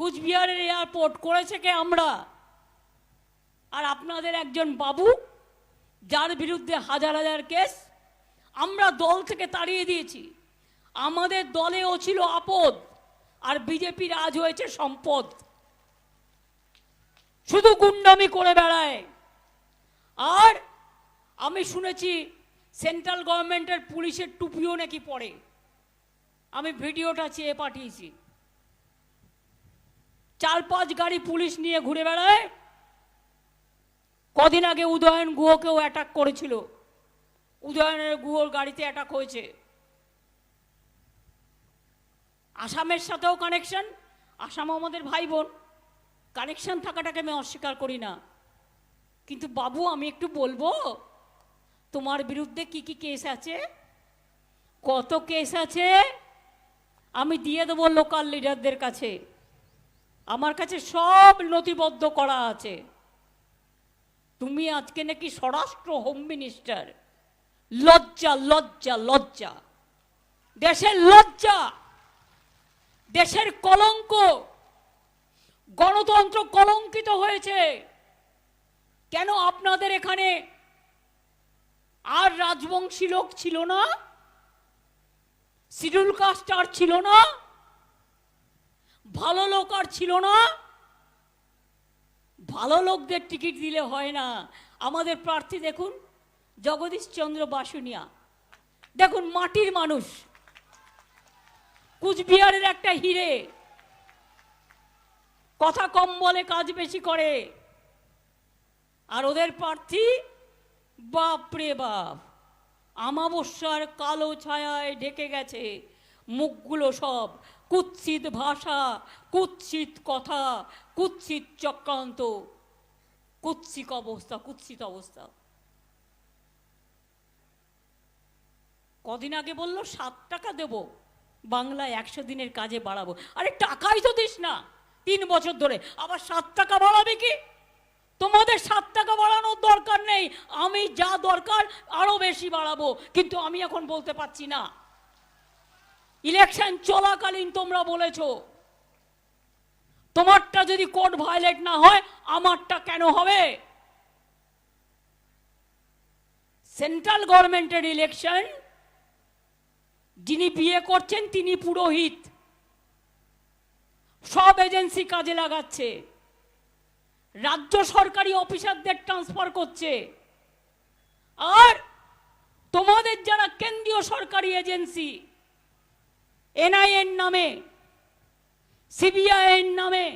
কুচবিহারের airport করেছে কে আমরা? আর আপনাদের একজন বাবু, যার বিরুদ্ধে হাজার হাজার কেস, আমরা দল থেকে তাড়িয়ে দিয়েছি। আমাদের দলেও ছিল আপদ, আর বিজেপির আজ হয়েছে সম্পদ। শুধু গুন্ডামি করে বেড়ায়। আর আমি শুনেছি সেন্ট্রাল গভর্নমেন্টের পুলিশের টুপিও নাকি পড়ে। আমি ভিডিওটা চেয়ে পাঠিয়েছি। চার পাঁচ গাড়ি পুলিশ নিয়ে ঘুরে বেড়ায়। কদিন আগে উদয়ন গুহকেও অ্যাটাক করেছিল। উদয়নের গুহর গাড়িতে অ্যাটাক হয়েছে। আসামের সাথেও কানেকশন আসাম আমাদের ভাই বোন কানেকশন থাকাটাকে আমি অস্বীকার করি না। কিন্তু বাবু, আমি একটু বলব, তোমার বিরুদ্ধে কি কি কেস আছে? কত কেস আছে? আমি দিয়ে দেবো লোকাল লিডারদের কাছে। আমার কাছে সব নথিবদ্ধ করা আছে। তুমি আজকে নাকি স্বরাষ্ট্র হোম মিনিস্টার লজ্জা লজ্জা লজ্জা। দেশের লজ্জা, দেশের কলঙ্ক। গণতন্ত্র কলঙ্কিত হয়েছে। কেন আপনাদের এখানে আর রাজবংশী লোক ছিল না? শিডিউল কাস্ট আর ছিল না? আর ছিল না? ভালো লোকদের টিকিট দিলে হয় না। আমাদের প্রার্থী দেখুন, জগদীশ চন্দ্র বাসুনিয়া। দেখুন, মাটির মানুষ। কুচবিহারের একটা হিরে। কথা কম বলে কাজ বেশি করে। আর ওদের প্রার্থী, বাপরে বাপ, আমাবস্যার কালো ছায়ায় ঢেকে গেছে। মুখগুলো সব, কুৎসিত ভাষা, কুৎসিত কথা, কুৎসিত চক্রান্ত। কুৎসিক অবস্থা, কুৎসিত অবস্থা। কদিন আগে বলল, সাত টাকা দেব, বাংলায় একশো দিনের কাজে বাড়াবো। আরে টাকাই তো দিস না, তিন বছর ধরে। আবার সাত টাকা বাড়াবে কি? তোমাদের সাত টাকা বাড়ানোর দরকার নেই, আমি যা দরকার আরও বেশি বাড়াবো। কিন্তু আমি এখন বলতে পারছি না। ইলেকশন চলাকালীন তোমরা বলেছ। তোমারটা যদি কোড ভায়োলেট না হয়, আমারটা কেন হবে? সেন্ট্রাল গভর্নমেন্টের ইলেকশন, যিনি বিয়ে করছেন তিনি পুরোহিত। সব এজেন্সি কাজে লাগাচ্ছে। রাজ্য সরকারি অফিসারদের ট্রান্সফার করছে। আর তোমাদের যারা কেন্দ্রীয় সরকারি এজেন্সি এনআইএর নামে সিবিআইয়ের নামে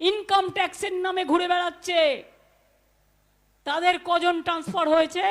ইনকাম ট্যাক্সের নামে ঘুরে বেড়াচ্ছে। তাদের কজন ট্রান্সফার হয়েছে?